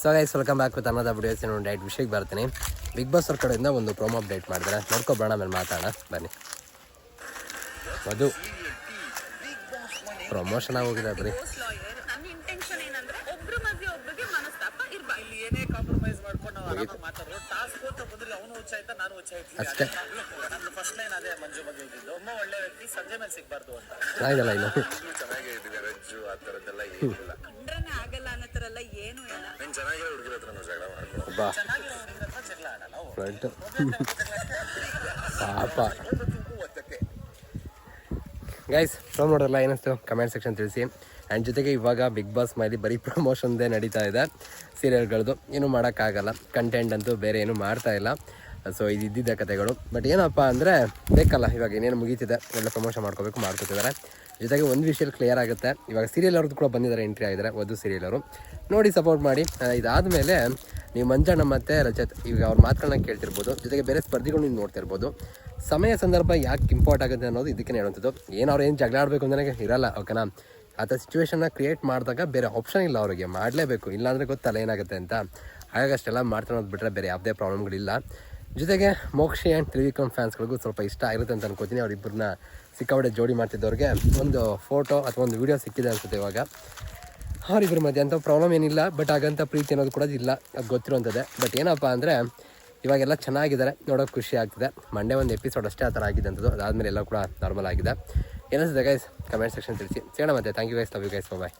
So guys welcome back with ಅನ್ನೋದ videos ಇನ್ನೊಂದು diet ವಿಷಯಕ್ಕೆ ಬರ್ತೀನಿ. ಬಿಗ್ ಬಾಸ್ ಅವ್ರ ಕಡೆಯಿಂದ ಒಂದು ಪ್ರೋಮೋ ಅಪ್ಡೇಟ್ ಮಾಡಿದ್ರೆ ನೋಡ್ಕೊಬೋಣ ಆಮೇಲೆ ಮಾತಾಡೋಣ. ಬನ್ನಿ. ಅದು ಪ್ರಮೋಷನ್ ಆಗೋಗಿದೆ ಬರೀ ಅಷ್ಟೇ. ಇಲ್ಲಿ ಏನೇ ಇಲ್ಲ. ನೀನು ಚೆನ್ನಾಗಿರೋ ಹುಡುಗಿರ ಜಗಳ ಮಾಡ್ಕೊ ಚೆನ್ನಾಗಿರೋ ಹುಡುಗಿರ ಹತ್ರ ಜಗಳ ಆಡಲ್ಲ ಪಾಪ. ಗೈಸ್ ಪ್ರೋಮ್ ನೋಡ್ರಲ್ಲ ಏನಿಸ್ತು ಕಮೆಂಟ್ ಸೆಕ್ಷನ್ ತಿಳಿಸಿ. ಆ್ಯಂಡ್ ಜೊತೆಗೆ ಇವಾಗ ಬಿಗ್ ಬಾಸ್ ಮೈಲಿ ಬರೀ ಪ್ರಮೋಷನ್ದೇ ನಡೀತಾ ಇದೆ ಸೀರಿಯಲ್ಗಳದ್ದು ಏನೂ ಮಾಡೋಕ್ಕಾಗಲ್ಲ. ಕಂಟೆಂಟ್ ಅಂತೂ ಬೇರೆ ಏನೂ ಮಾಡ್ತಾ ಇಲ್ಲ. ಸೊ ಇದು ಇದ್ದಿದ್ದ ಕತೆಗಳು. ಬಟ್ ಏನಪ್ಪ ಅಂದರೆ, ಬೇಕಲ್ಲ, ಇವಾಗ ಏನೇನು ಮುಗೀತಿದೆ ಒಳ್ಳೆ ಪ್ರಮೋಷನ್ ಮಾಡ್ಕೋಬೇಕು, ಮಾಡ್ಕೋತಿದ್ದಾರೆ. ಜೊತೆಗೆ ಒಂದು ವಿಷಯ ಕ್ಲಿಯರ್ ಆಗುತ್ತೆ. ಇವಾಗ ಸೀರಿಯಲ್ ಅವ್ರದ್ದು ಕೂಡ ಬಂದಿದ್ದಾರೆ ಎಂಟ್ರಿ ಆಗಿದ್ದಾರೆ, ವಧು ಸೀರಿಯಲ್ ಅವರು. ನೋಡಿ ಸಪೋರ್ಟ್ ಮಾಡಿ. ಇದಾದಮೇಲೆ ನೀವು ಮಂಜಣ್ಣ ಮತ್ತು ರಜತ್ ಈಗ ಅವ್ರ ಮಾತುಗಳನ್ನ ಕೇಳ್ತಿರ್ಬೋದು. ಜೊತೆಗೆ ಬೇರೆ ಸ್ಪರ್ಧಿಗಳು ನೀವು ನೋಡ್ತಿರ್ಬೋದು. ಸಮಯ ಸಂದರ್ಭ ಯಾಕೆ ಇಂಪಾರ್ಟ್ ಆಗುತ್ತೆ ಅನ್ನೋದು ಇದಕ್ಕೆ ಹೇಳುವಂಥದ್ದು. ಏನು ಅವ್ರು ಏನು ಜಗಳ ಆಡಬೇಕು ಇರಲ್ಲ ಓಕೆನಾ ಆ ಥರ ಸಿಚುವೇಶನ್ನ ಕ್ರಿಯೇಟ್ ಮಾಡಿದಾಗ ಬೇರೆ ಆಪ್ಷನ್ ಇಲ್ಲ ಅವರಿಗೆ. ಮಾಡಲೇಬೇಕು, ಇಲ್ಲಾಂದರೆ ಗೊತ್ತಲ್ಲ ಏನಾಗುತ್ತೆ ಅಂತ. ಹಾಗಾಗಿ ಅಷ್ಟೆಲ್ಲ ಮಾಡ್ತಾನೋದು ಬಿಟ್ಟರೆ ಬೇರೆ ಯಾವುದೇ ಪ್ರಾಬ್ಲಮ್ಗಳಿಲ್ಲ ಜೊತೆಗೆ ಮೋಕ್ಷಿ ಆ್ಯಂಡ್ ತ್ರಿವಿಕ್ರಮ್ ಫ್ಯಾನ್ಸ್ಗಳಿಗೂ ಸ್ವಲ್ಪ ಇಷ್ಟ ಆಗಿರುತ್ತೆ ಅಂತ ಅನ್ಕೋತೀನಿ. ಅವರಿಬ್ಬರನ್ನ ಸಿಕ್ಕಾಪಟ್ಟೆ ಜೋಡಿ ಮಾಡ್ತಿದ್ದವ್ರಿಗೆ ಒಂದು ಫೋಟೋ ಅಥವಾ ಒಂದು ವೀಡಿಯೋ ಸಿಕ್ಕಿದೆ ಅನ್ಸುತ್ತೆ ಇವಾಗ. ಅವರಿಬ್ಬರ ಮಧ್ಯೆ ಅಂಥ ಪ್ರಾಬ್ಲಮ್ ಏನಿಲ್ಲ ಬಟ್ ಹಾಗಂತ ಪ್ರೀತಿ ಅನ್ನೋದು ಕೂಡ ಇಲ್ಲ. ಅದು ಗೊತ್ತಿರುವಂಥದ್ದೇ ಬಟ್ ಏನಪ್ಪ ಅಂದರೆ, ಇವಾಗೆಲ್ಲ ಚೆನ್ನಾಗಿದ್ದಾರೆ. ನೋಡೋಕೆ ಖುಷಿ ಆಗ್ತಿದೆ. ಮಂಡೇ ಒಂದು ಎಪಿಸೋಡ್ ಅಷ್ಟೇ ಆ ಥರ ಆಗಿದೆ ಅಂಥದ್ದು ಅದಾದಮೇಲೆ ಎಲ್ಲ ಕೂಡ ನಾರ್ಮಲ್ ಆಗಿದೆ. ಏನಿಸುತ್ತೆ ಗೈಸ್ ಕಮೆಂಟ್ ಸೆಕ್ಷನ್ ತಿಳಿಸಿ ಸಿಗೋಣ ಮತ್ತೆ. Thank you guys love you guys bye